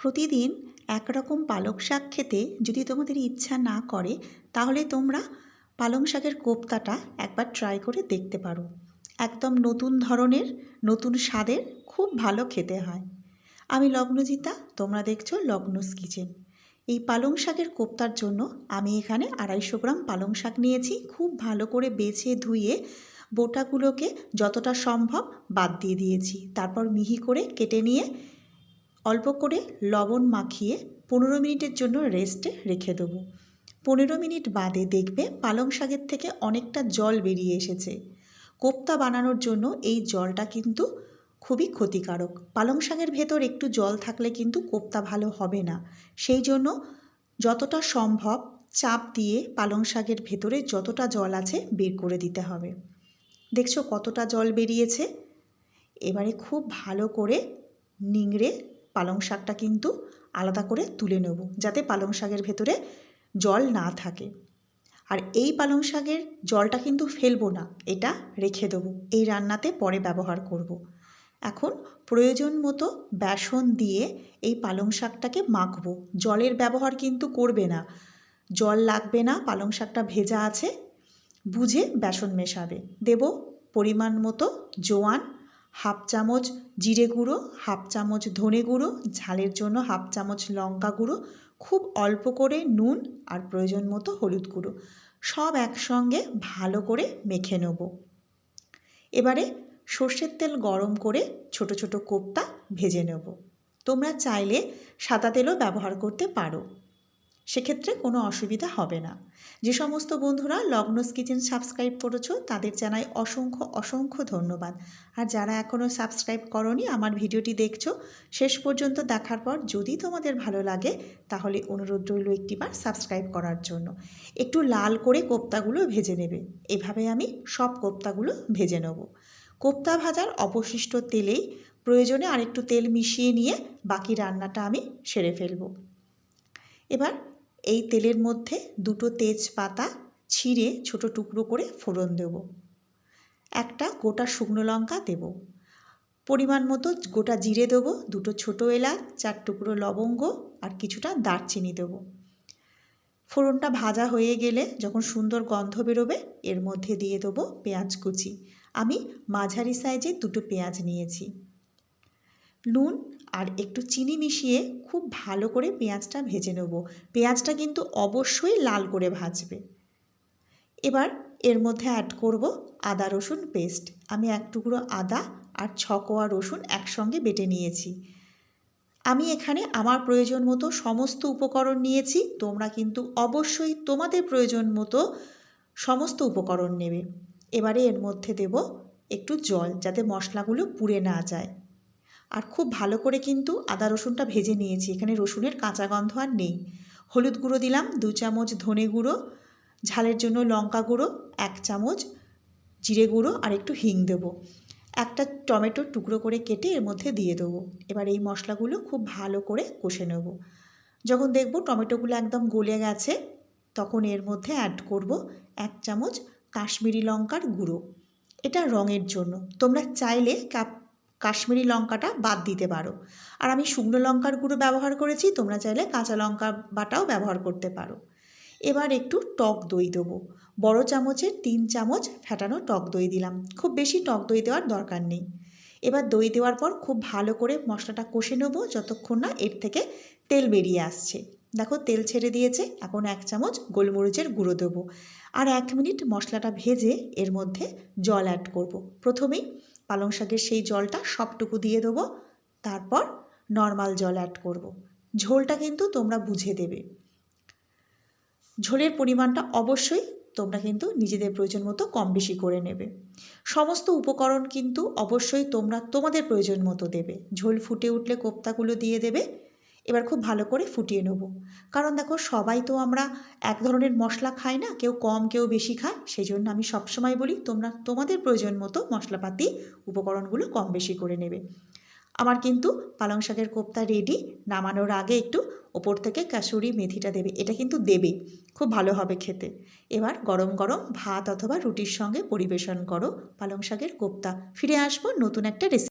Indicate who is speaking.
Speaker 1: প্রতিদিন একরকম পালং শাক খেতে যদি তোমাদের ইচ্ছা না করে, তাহলে তোমরা পালং শাকের কোপ্তাটা একবার ট্রাই করে দেখতে পারো। একদম নতুন ধরনের, নতুন স্বাদের, খুব ভালো খেতে হয়। আমি লগ্নজিতা, তোমরা দেখছ লগ্নস কিচেন। এই পালং শাকের কোপ্তার জন্য আমি এখানে আড়াইশো গ্রাম পালং শাক নিয়েছি, খুব ভালো করে বেছে ধুয়ে বোটাগুলোকে যতটা সম্ভব বাদ দিয়ে দিয়েছি। তারপর মিহি করে কেটে নিয়ে অল্প করে লবণ মাখিয়ে পনেরো মিনিটের জন্য রেস্টে রেখে দেবো। পনেরো মিনিট বাদে দেখবে পালং শাকের থেকে অনেকটা জল বেরিয়ে এসেছে। কোপ্তা বানানোর জন্য এই জলটা কিন্তু খুবই ক্ষতিকারক। পালং শাকের ভেতর একটু জল থাকলে কিন্তু কোপ্তা ভালো হবে না। সেই জন্য যতটা সম্ভব চাপ দিয়ে পালং শাকের ভেতরে যতটা জল আছে বের করে দিতে হবে। দেখছ কতটা জল বেরিয়েছে? এবারে খুব ভালো করে নিংড়ে পালং শাকটা কিন্তু আলাদা করে তুলে নেব, যাতে পালং শাকের ভেতরে জল না থাকে আর এই পালং শাকের জলটা কিন্তু ফেলব না, এটা রেখে দেবো, এই রান্নাতে পরে ব্যবহার করব। এখন প্রয়োজন মতো বেসন দিয়ে এই পালং শাকটাকে মাখবো, জলের ব্যবহার কিন্তু করবে না জল লাগবে না, পালং শাকটা ভেজা আছে, বুঝে বেসন মেশাবে, দেব পরিমাণ মতো জোয়ান হাফ চামচ জিরে গুঁড়ো, হাফ চামচ ধনে গুঁড়ো, ঝালের জন্য হাফ চামচ লঙ্কা গুঁড়ো, খুব অল্প করে নুন আর প্রয়োজন মতো হলুদ গুঁড়ো। সব একসঙ্গে ভালো করে মেখে নেব। এবারে সর্ষের তেল গরম করে ছোট ছোট কোপ্তা ভেজে নেব। তোমরা চাইলে সাদা তেলও ব্যবহার করতে পারো। সেক্ষেত্রে কোনো অসুবিধা হবে না। যে সমস্ত বন্ধুরা লগ্নস কিচেন সাবস্ক্রাইব করেছ, তাদের জানাই অসংখ্য অসংখ্য ধন্যবাদ। আর যারা এখনও সাবস্ক্রাইব করনি, আমার ভিডিওটি দেখছ, শেষ পর্যন্ত দেখার পর যদি তোমাদের ভালো লাগে, তাহলে অনুরোধ রইল একটিবার সাবস্ক্রাইব করার জন্য। একটু লাল করে কোপ্তাগুলো ভেজে নেবে। এভাবে আমি সব কোপ্তাগুলো ভেজে নেব। কোপ্তা ভাজার অবশিষ্ট তেলেই প্রয়োজনে আরেকটু তেল মিশিয়ে নিয়ে বাকি রান্নাটা আমি সেরে ফেলব। এবার এই তেলের মধ্যে দুটো তেজপাতা ছিঁড়ে ছোট টুকরো করে ফোড়ন দেব। একটা গোটা শুকনো লঙ্কা দেব। পরিমাণ মতো গোটা জিরে দেবো, দুটো ছোটো এলাচ, চার টুকরো লবঙ্গ আর কিছুটা দারচিনি দেবো। ফোড়নটা ভাজা হয়ে গেলে যখন সুন্দর গন্ধ বেরোবে, এর মধ্যে দিয়ে দেবো পেঁয়াজ কুচি। আমি মাঝারি সাইজে দুটো পেঁয়াজ নিয়েছি। নুন আর একটু চিনি মিশিয়ে খুব ভালো করে পেঁয়াজটা ভেজে নেব। পেঁয়াজটা কিন্তু অবশ্যই লাল করে ভাজবে। এবার এর মধ্যে অ্যাড করব আদা, রসুন পেস্ট আমি এক টুকরো আদা আর ছ কোয়া রসুন একসঙ্গে বেটে নিয়েছি। আমি এখানে আমার প্রয়োজন মতো সমস্ত উপকরণ নিয়েছি। তোমরা কিন্তু অবশ্যই তোমাদের প্রয়োজন মতো সমস্ত উপকরণ নেবে। এবারে এর মধ্যে দেব একটু জল যাতে মশলাগুলো পুড়ে না যায়। আর খুব ভালো করে কিন্তু আদা রসুনটা ভেজে নিয়েছি। এখানে রসুনের কাঁচা গন্ধ আর নেই। হলুদ গুঁড়ো দিলাম, দু চামচ ধনে গুঁড়ো, ঝালের জন্য লঙ্কা গুঁড়ো, এক চামচ জিরে গুঁড়ো আর একটু হিং দেবো। একটা টমেটোর টুকরো করে কেটে এর মধ্যে দিয়ে দেবো। এবার এই মশলাগুলো খুব ভালো করে কষে নেব। যখন দেখব টমেটোগুলো একদম গলে গেছে, তখন এর মধ্যে অ্যাড করব এক চামচ কাশ্মীরি লঙ্কার গুঁড়ো। এটা রঙের জন্য। তোমরা চাইলে কাপ কাশ্মীরি লঙ্কাটা বাদ দিতে পারো। আর আমি শুকনো লঙ্কার গুঁড়ো ব্যবহার করেছি, তোমরা চাইলে কাঁচা লঙ্কা বাটাও ব্যবহার করতে পারো। এবার একটু টক দই দেবো। বড় চামচের তিন চামচ ফ্যাটানো টক দই দিলাম। খুব বেশি টক দই দেওয়ার দরকার নেই। এবার দই দেওয়ার পর খুব ভালো করে মশলাটা কষে নেব, যতক্ষণ না এর থেকে তেল বেরিয়ে আসছে। দেখো তেল ছেড়ে দিয়েছে, এখন এক চামচ গোলমরিচের গুঁড়ো দেবো। আর এক মিনিট মশলাটা ভেজে এর মধ্যে জল অ্যাড করব। প্রথমেই পালং শাকের সেই জলটা সবটুকু দিয়ে দেবো, তারপর নর্মাল জল অ্যাড করব। ঝোলটা কিন্তু তোমরা বুঝে দেবে। ঝোলের পরিমাণটা অবশ্যই তোমরা কিন্তু নিজেদের প্রয়োজন মতো কম বেশি করে নেবে। সমস্ত উপকরণ কিন্তু অবশ্যই তোমরা তোমাদের প্রয়োজন মতো দেবে। ঝোল ফুটে উঠলে কোপ্তাগুলো দিয়ে দেবে এবার খুব ভালো করে ফুটিয়ে নেব। কারণ দেখো, সবাই তো আমরা এক ধরনের মশলা খাই না, কেউ কম, কেউ বেশি খায় সেই জন্য আমি সবসময় বলি, তোমরা, তোমাদের প্রয়োজন মতো মশলাপাতি উপকরণগুলো কম বেশি করে নেবে। আমার কিন্তু পালং শাকের কোপ্তা রেডি নামানোর আগে একটু ওপর থেকে কাসুরি মেথিটা দেবে, এটা কিন্তু দেবে, খুব ভালো হবে খেতে। এবার গরম গরম ভাত অথবা রুটির সঙ্গে পরিবেশন করো পালং শাকের কোপ্তা। ফিরে আসব নতুন একটা রেসিপি